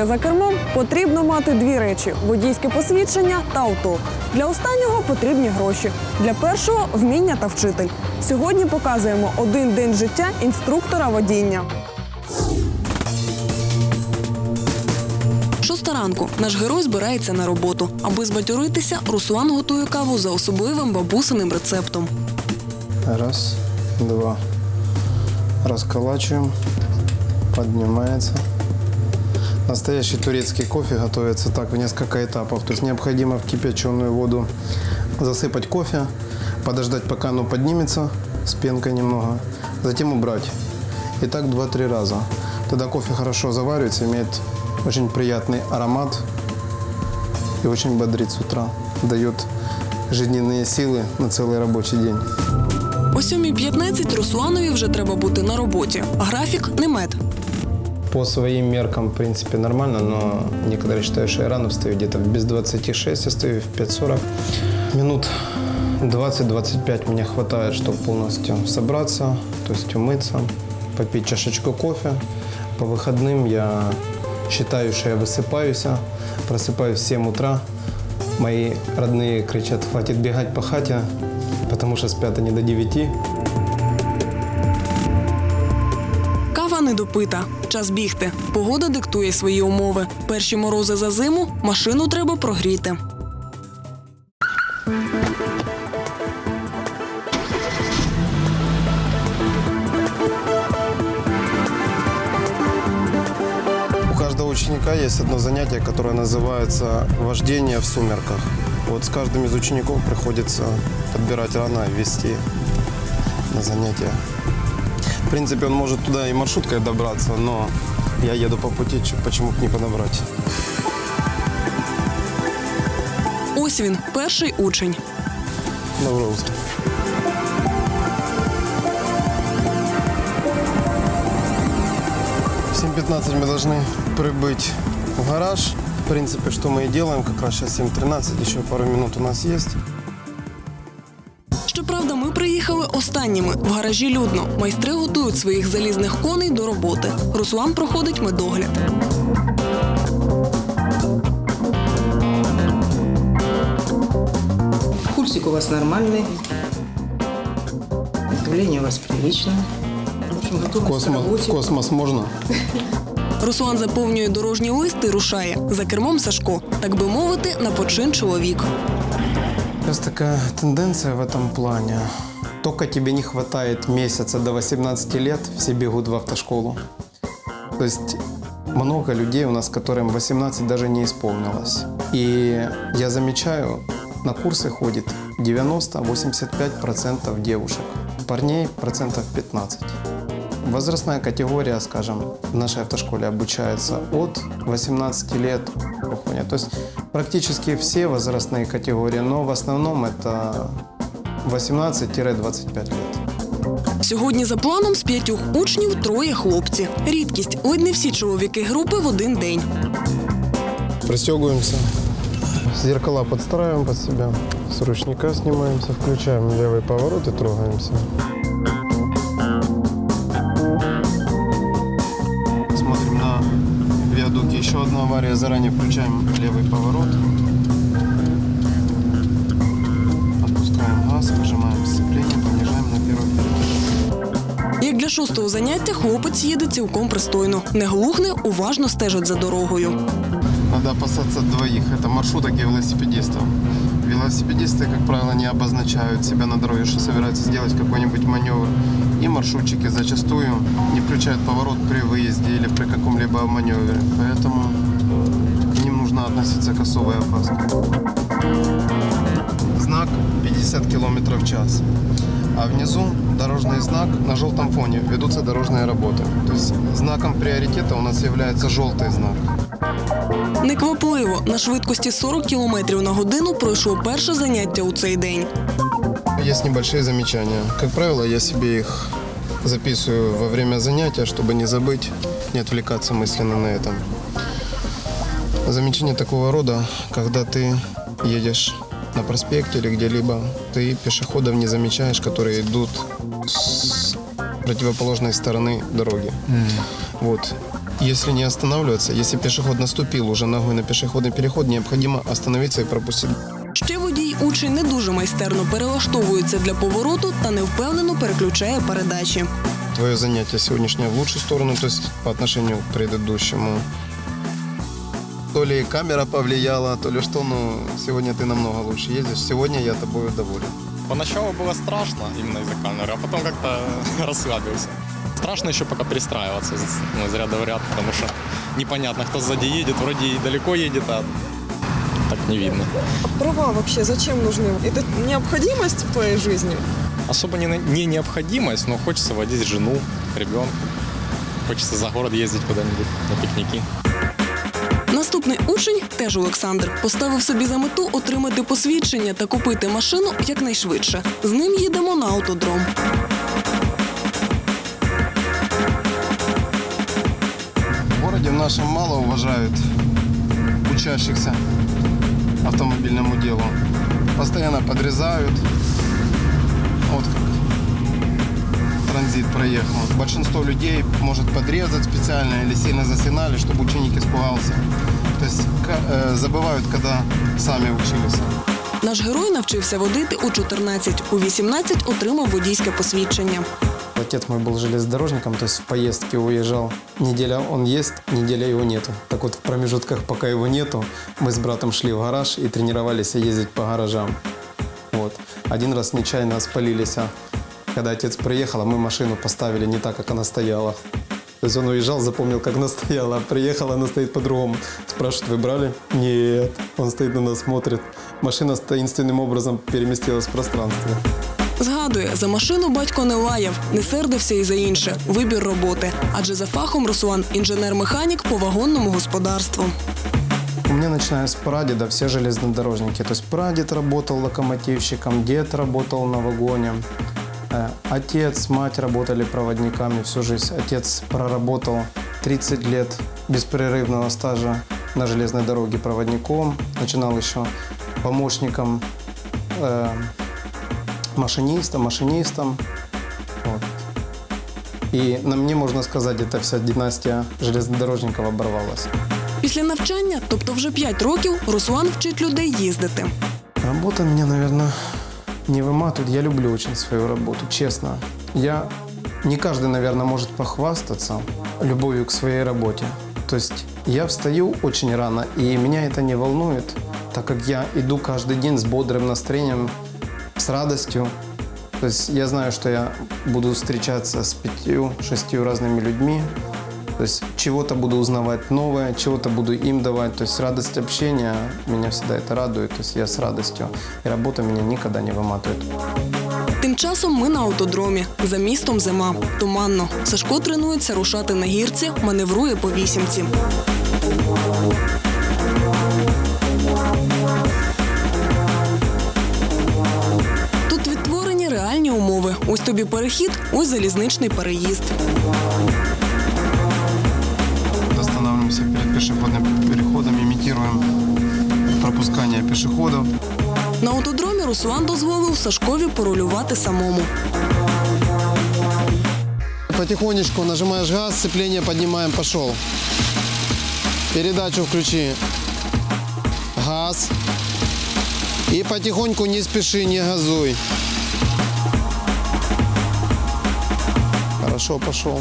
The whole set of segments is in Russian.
їздити за кермом, потрібно мати дві речі: водійське посвідчення та авто. Для останнього потрібні гроші. Для першого вміння та вчитель. Сьогодні показуємо один день життя інструктора водіння. Шоста ранку наш герой збирається на роботу. Аби збадьоритися, Руслан готує каву за особливим бабусиним рецептом. Раз, два. Расколачиваем. Поднимается. Настоящий турецкий кофе готовится так в несколько этапов. То есть необходимо в кипяченую воду засыпать кофе, подождать, пока оно поднимется с пенкой немного, затем убрать. И так 2-3 раза. Тогда кофе хорошо заваривается, имеет очень приятный аромат и очень бодрит с утра. Дает жизненные силы на целый рабочий день. О 7.15 Русланові вже треба бути на роботі. Графік не мед. По своим меркам, в принципе, нормально, но некоторые считают, что я рано встаю. Где-то без 26 я стою в 5.40. Минут 20-25 мне хватает, чтобы полностью собраться, то есть умыться, попить чашечку кофе. По выходным я считаю, что я высыпаюсь, просыпаюсь в 7 утра. Мои родные кричат, хватит бегать по хате, потому что спят они до 9. Кава не. Час бігти. Погода диктує свої умови. Перші морози за зиму, машину треба прогріти. У каждого ученика есть одно занятие, которое называется вождение в сумерках. Вот с каждым из учеников приходится подбирать рано и вести на занятия. В принципе, он может туда и маршруткой добраться, но я еду по пути, почему бы не подобрать. Ось він, перший учень. Доброе утро. В 7.15 мы должны прибыть в гараж. В принципе, что мы и делаем. Как раз сейчас 7.13, еще пару минут у нас есть. Останніми. В гаражі людно. Майстри готують своїх залізних коней до роботи. Руслан проходить медогляд. Пульсик у вас нормальный. Давление у вас приличное. В общем, готовность к Космос, работе. космос можно? Руслан заповнює дорожній лист і рушає. За кермом Сашко, так би мовити, на почин чоловік. Сейчас такая тенденция в этом плане. Только тебе не хватает месяца до 18 лет, все бегут в автошколу. То есть много людей у нас, которым 18 даже не исполнилось. И я замечаю, на курсы ходит 90-85% девушек. Парней процентов 15. Возрастная категория, скажем, в нашей автошколе обучается от 18 лет. То есть практически все возрастные категории, но в основном это 18-25 лет. Сьогодні за планом з п'ятьох учнів троє хлопці. Рідкість, ледь не всі чоловіки групи в один день. Пристегиваемся. Зеркала подстраиваем под себя. С ручника снимаемся, включаем левый поворот и трогаемся. Смотрим на виадуке. Еще одна авария. Заранее включаем шостого заняття хлопець їде цілком пристойно. Не глухне, уважно стежить за дорогою. Надо опасаться двоих. Это маршруток и велосипедистов. Велосипедисты, как правило, не обозначают себя на дороге, что собираются сделать какой-нибудь маневр. И маршрутчики зачастую не включают поворот при выезде или при каком-либо маневре. Поэтому к ним нужно относиться к особой опаске. Знак 50 км в час. А внизу дорожный знак на желтом фоне. Ведутся дорожные работы. То есть знаком приоритета у нас является желтый знак. Неквапливо на швидкості 40 км на годину пройшло перше заняття у цей день. Есть небольшие замечания. Как правило, я себе их записываю во время занятия, чтобы не забыть, не отвлекаться мысленно на этом. Замечание такого рода, когда ты едешь на проспекте или где-либо, ты пешеходов не замечаешь, которые идут с противоположной стороны дороги. Вот. если не останавливаться, если пешеход наступил уже ногой на пешеходный переход, необходимо остановиться и пропустить. Ще водій учень не дуже майстерно перелаштовується для повороту та невпевнено переключає передачі. Твое занятие сегодняшнее в лучшую сторону, то есть по отношению к предыдущему. То ли камера повлияла, то ли что, но сегодня ты намного лучше ездишь. Сегодня я тобой доволен. Поначалу было страшно именно из-за камеры, а потом как-то расслабился. Страшно еще пока перестраиваться ну, из ряда в ряд, потому что непонятно, кто сзади едет, вроде и далеко едет, а так не видно. Права вообще зачем нужны? Это необходимость в твоей жизни? Особо не, не необходимость, но хочется водить жену, ребенка. Хочется за город ездить куда-нибудь на пикники. Наступний учень, теж Олександр, поставив собі за мету отримати посвідчення та купити машину якнайшвидше. З ним їдемо на автодром. В городе нашем мало уважают учащихся автомобильному делу. Постоянно подрезают. Вот как транзит проехал. Большинство людей может подрезать специально или сильно засигнали, чтобы ученик испугался. То есть э, забывают, когда сами учились. Наш герой навчився водити у 14, у 18 отримав водійське посвідчення. Отец мой был железнодорожником, то есть в поездке уезжал. Неделя он есть, неделя его нету. Так вот в промежутках, пока его нету, мы с братом шли в гараж и тренировались ездить по гаражам. Вот. Один раз нечаянно спалились. а Когда отец приехал, а мы машину поставили не так, как она стояла. То есть он уезжал, запомнил, как она стояла, а приехала, она стоит по-другому. Спрашивает, вы брали? Нет. Он стоит на нас, смотрит. Машина таинственным образом переместилась в пространстве. Згадує, за машину батько не лаяв, не сердився і за інше вибір роботи. Адже за фахом Руслан інженер-механік по вагонному господарству. У меня, начиная с прадеда, все железнодорожники. То есть прадед работал локомотивщиком, дед работал на вагоне, э, отец, мать работали проводниками всю жизнь. Отец проработал 30 лет беспрерывного стажа на железной дороге проводником. Начинал еще помощником э, машиниста, машинистом. Вот. И на мне, можно сказать, эта вся династия железнодорожников оборвалась. Після навчання, тобто вже 5 років, Руслан вчить людей їздити. Работа меня, наверное, не выматывает. Я люблю очень свою работу, честно. Я не каждый, наверное, может похвастаться любовью к своей работе. То есть я встаю очень рано, и меня это не волнует, так как я иду каждый день с бодрым настроением, с радостью. То есть я знаю, что я буду встречаться с пятью-шестью разными людьми, то есть чего-то буду узнавать новое, чего-то буду им давать. То есть радость общения меня всегда это радует. То есть я с радостью. И работа меня никогда не выматывает. Тим часом ми на автодромі. За містом зима. Туманно. Сашко тренується рушати на гірці, маневрує по вісімці. Тут відтворені реальні умови. Ось тобі перехід, ось залізничний переїзд. Пешеходным переходом, имитируем пропускание пешеходов. На автодромі Руслан дозволив Сашкові порулювати самому. Потихонечку нажимаешь газ, сцепление поднимаем, пошел. Передачу включи. Газ. И потихоньку не спеши, не газуй. Хорошо, пошел.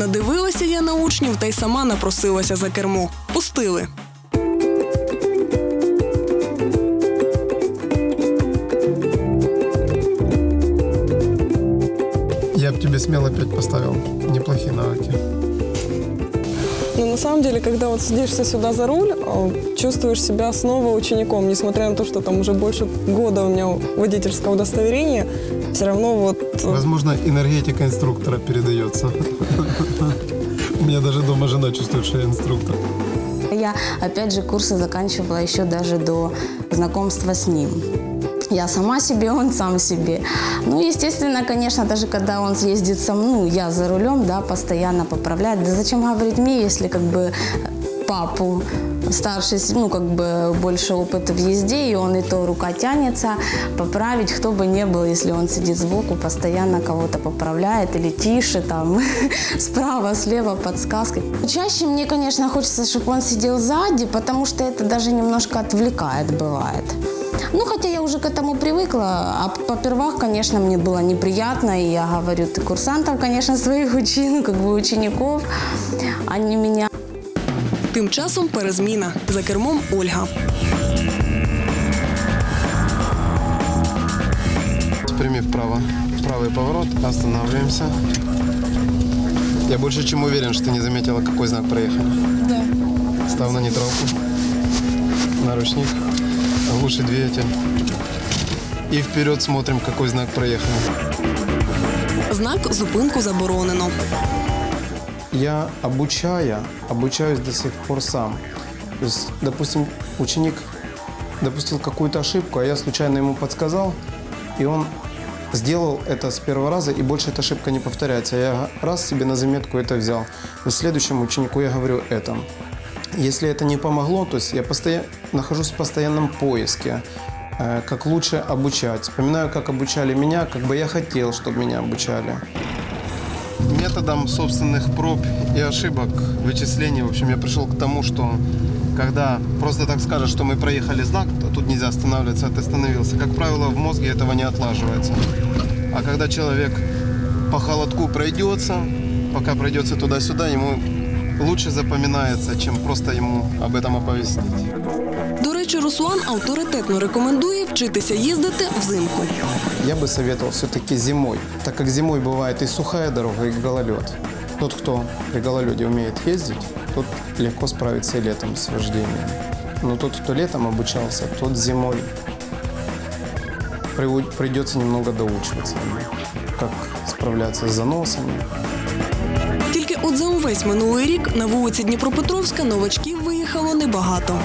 Надивилася я на учнів та й сама напросилася за кермо. Пустили. Я б тебе смело 5 поставил. Неплохие навыки. Но на самом деле, когда вот садишься сюда за руль, э, чувствуешь себя снова учеником, несмотря на то, что там уже больше года у меня водительского удостоверения, все равно вот э, Возможно, энергетика инструктора передается. У меня даже дома жена чувствует, что я инструктор. Я, опять же, курсы заканчивала еще даже до знакомства с ним. Я сама себе, он сам себе. Ну, естественно, конечно, даже когда он ездит со мной, ну, я за рулем, да, постоянно поправляет. Да зачем говорить мне, если как бы папу. Старший, ну, как бы больше опыта в езде, и он и то рука тянется поправить, кто бы ни был, если он сидит сбоку, постоянно кого-то поправляет или тише, там, справа, слева, подсказки. Чаще мне, конечно, хочется, чтобы он сидел сзади, потому что это даже немножко отвлекает, бывает. Ну, хотя я уже к этому привыкла, а попервах, конечно, мне было неприятно, и я говорю, ты курсантов, конечно, своих учи, ну, как бы учеников, а не меня. Тим часом перезміна. За кермом Ольга. Прими вправо. Правый поворот. Останавливаемся. Я больше чем уверен, что ты не заметила, какой знак проехали. Да. Став на нейтралку. Наручник. Глуши двигатель. И вперед смотрим, какой знак проехали. Знак зупинку заборонено. Я обучая, обучаюсь до сих пор сам. То есть, допустим, ученик допустил какую-то ошибку, а я случайно ему подсказал, и он сделал это с первого раза, и больше эта ошибка не повторяется. Я раз себе на заметку это взял. Есть следующему ученику я говорю это. Если это не помогло, то есть я постоя... нахожусь в постоянном поиске, э, как лучше обучать. Вспоминаю, как обучали меня, как бы я хотел, чтобы меня обучали методом собственных проб и ошибок, вычислений, в общем, я пришел к тому, что когда просто так скажешь, что мы проехали знак, то тут нельзя останавливаться, а ты остановился. Как правило, в мозге этого не отлаживается. А когда человек по холодку пройдется, пока пройдется туда-сюда, ему лучше запоминается, чем просто ему об этом оповестить. До речі, Руслан авторитетно рекомендує вчитися їздити взимку. Я бы советовал все-таки зимой, так как зимой бывает и сухая дорога, и гололед. Тот, кто при гололеде умеет ездить, тот легко справится и летом с вождением. Но тот, кто летом обучался, тот зимой Приву- придется немного доучиваться, ему, как справляться с заносами, Тільки увесь минулий рік на вулиці Дніпропетровська новачків виїхало небагато.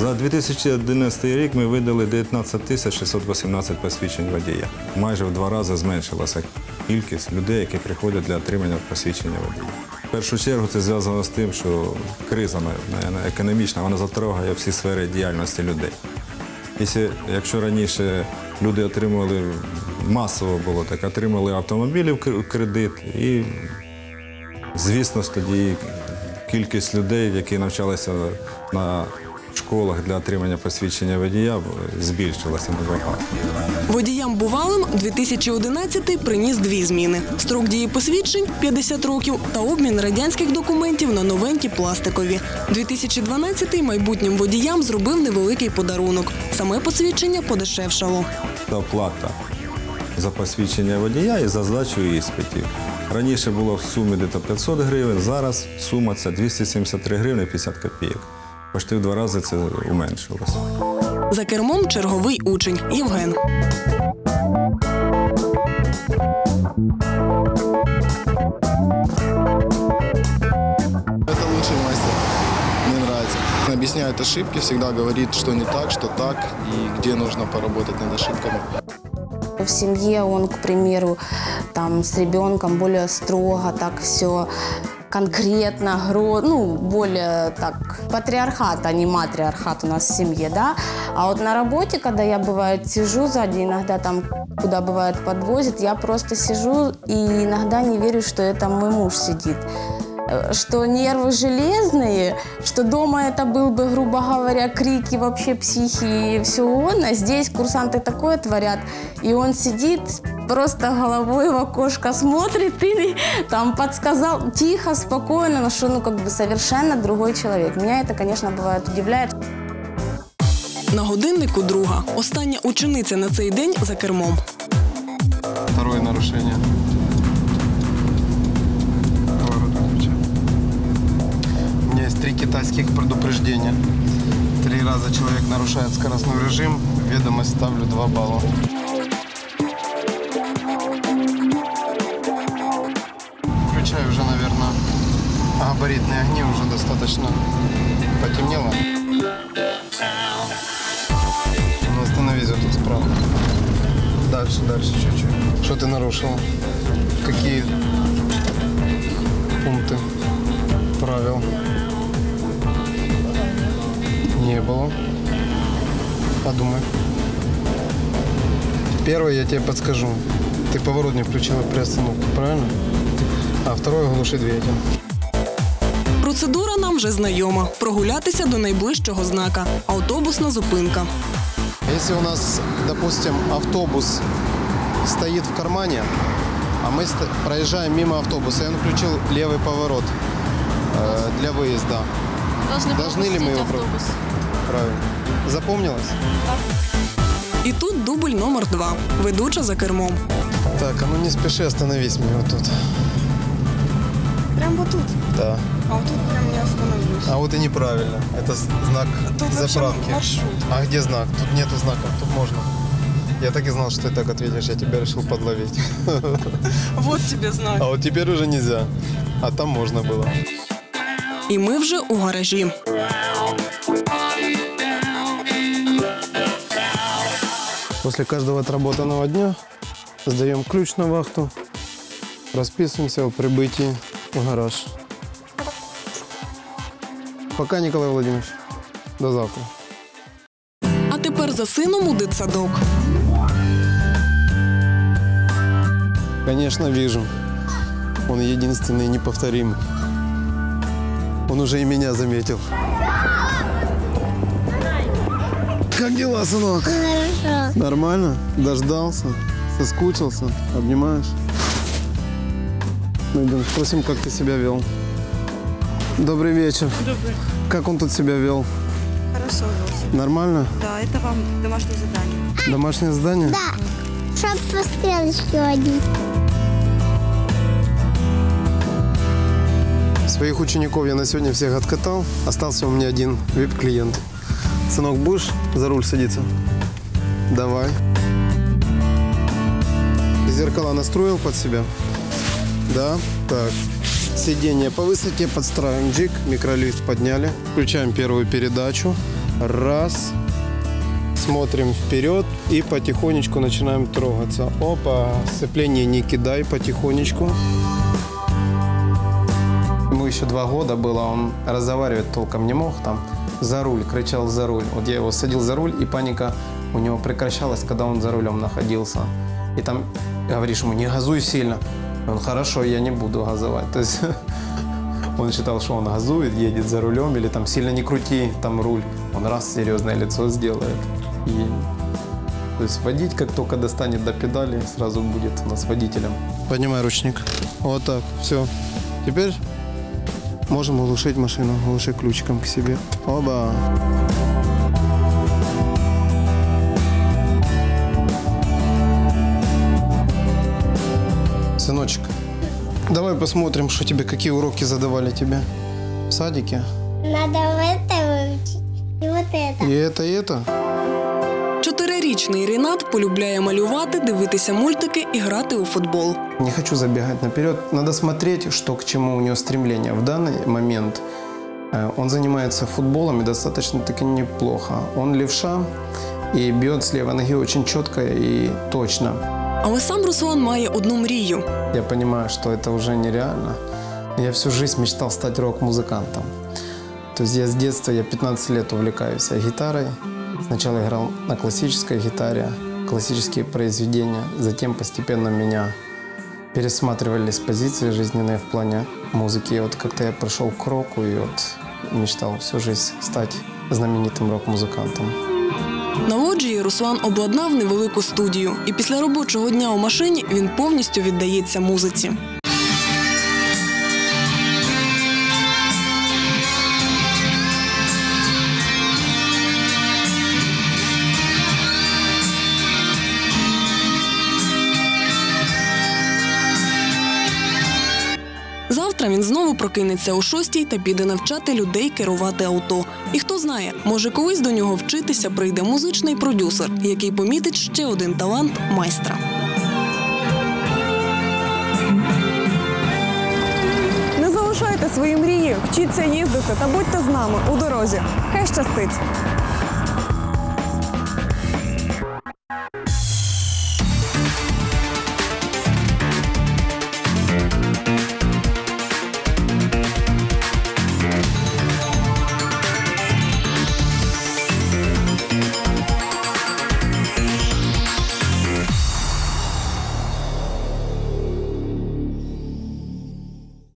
За 2011 рік ми видали 19 тисяч 618 посвідчень водія. Майже в два рази зменшилася кількість людей, які приходять для отримання посвідчення водія. В першу чергу це зв'язано з тим, що криза економічна вона затрагає всі сфери діяльності людей. Якщо раніше люди отримували масово було так, отримали автомобілі в кредит і Звісно, тоді кількість людей, які навчалися на школах для отримання посвідчення водія, збільшилася набагато. Водіям бувалим 2011 приніс дві зміни: строк дії посвідчень 50 років та обмін радянських документів на новенькі пластикові. 2012 майбутнім водіям зробив невеликий подарунок. Саме посвідчення подешевшало. Та оплата за посвідчення водія і за здачу іспитів. Раніше було в сумі десь 500 гривень, зараз сума це 273 гривні 50 копійок. Почти в два рази це уменшилося. За кермом черговий учень Євген. Это лучший мастер. Мне нравится. Он объясняет ошибки, всегда говорит, что не так, что так, и где нужно поработать над ошибками. В семье он, к примеру, там с ребенком более строго, так все конкретно, гро... ну, более так, патриархат, а не матриархат у нас в семье, да. А вот на работе, когда я, бывает, сижу сзади, иногда там, куда бывает подвозит, я просто сижу и иногда не верю, что это мой муж сидит что нервы железные, что дома это был бы, грубо говоря, крики вообще психи и все он, а здесь курсанты такое творят, и он сидит просто головой в окошко смотрит и там подсказал тихо, спокойно, но что ну как бы совершенно другой человек. Меня это, конечно, бывает удивляет. На годиннику друга. Остання учениця на цей день за кермом. Второе нарушение. Три китайских предупреждения. Три раза человек нарушает скоростной режим, ведомость ставлю 2 балла. Включаю уже, наверное, габаритные огни, уже достаточно потемнело. Ну, остановись тут справа. Дальше, дальше чуть-чуть. Что ты нарушил? Какие пункты правил? было. Подумай. Первое я тебе подскажу. Ты поворот не включила при остановке, правильно? А второе глуши двигатель. Процедура нам вже знайома: прогулятися до найближчого знака автобусна зупинка. Если у нас, допустим, автобус стоит в кармане, а мы ст- проезжаем мимо автобуса, и он включил левый поворот э, для выезда. Должны, ли мы его автобус? Правильно. Запомнилось? І тут дубль номер два. Ведуча за кермом. Так, а ну не спеши, остановись мне вот тут. Прям вот тут. Да. А вот тут прям не остановлюсь. А вот и неправильно. Это с- знак Тут вообще заправки. маршрут. А где знак? Тут нету знака, тут можно. Я так и знал, что ты так ответишь, я тебя решил подловить. Вот тебе знак. А вот теперь уже нельзя. А там можно было. І ми вже у гаражі. После каждого отработанного дня сдаем ключ на вахту, расписываемся о прибытии в гараж. Пока, Николай Владимирович. До завтра. А тепер за сином у дитсадок. Конечно, вижу. Он единственный и неповторимый. Он уже и меня заметил. Как дела, сынок? Хорошо. Нормально? Дождался? Соскучился? Обнимаешь? Ну, идем спросим, как ты себя вел. Добрый вечер. Добрый. Как он тут себя вел? Хорошо велся. Нормально? Да, это вам домашнее задание. Домашнее задание? Да. Чтоб пострел еще один. Своих учеников я на сегодня всех откатал. Остался у меня один вип-клиент. Сынок, будешь за руль садиться? Давай. Зеркала настроил под себя? Да? Так. Сиденье по высоте подстраиваем джик. Микролифт подняли. Включаем первую передачу. Раз. Смотрим вперед и потихонечку начинаем трогаться. Опа, сцепление не кидай потихонечку. Ему еще два года было, он разговаривать толком не мог там. За руль, кричал за руль. Вот я его садил за руль, и паника у него прекращалась, когда он за рулем находился. И там говоришь ему, не газуй сильно. И он, хорошо, я не буду газовать. То есть он считал, что он газует, едет за рулем, или там сильно не крути там руль. Он раз серьезное лицо сделает. И то есть водить, как только достанет до педали, сразу будет у нас водителем. Поднимай ручник. Вот так. Все. Теперь можем глушить машину, глуши ключиком к себе. Оба. Сыночек, давай посмотрим, что тебе, какие уроки задавали тебе в садике. Надо вот это выучить. И вот это. И это, и это. Чотирирічний Рінат полюбляє малювати, дивитися мультики і грати у футбол. Не хочу забегать наперед. Надо смотреть, что к чему у него стремление. В данный момент э, он занимается футболом и достаточно-таки неплохо. Он левша и бьет с левой ноги очень четко и точно. Але сам Руслан має одну мрію. Я понимаю, что это уже нереально. Я всю жизнь мечтал стать рок-музыкантом. То есть я с детства, я 15 лет увлекаюсь гитарой. Сначала играл на классической гитаре, классические произведения. Затем постепенно меня пересматривались позиции жизненные в плане музыки. И вот как-то я пришел к року и вот мечтал всю жизнь стать знаменитым рок-музыкантом. На лоджії Руслан обладнав невелику студію, і після робочого дня у машині він повністю віддається музиці. Прокинеться о шостій та піде навчати людей керувати авто. І хто знає, може колись до нього вчитися прийде музичний продюсер, який помітить ще один талант майстра. Не залишайте свої мрії, вчіться їздити та будьте з нами у дорозі. Хай щастить!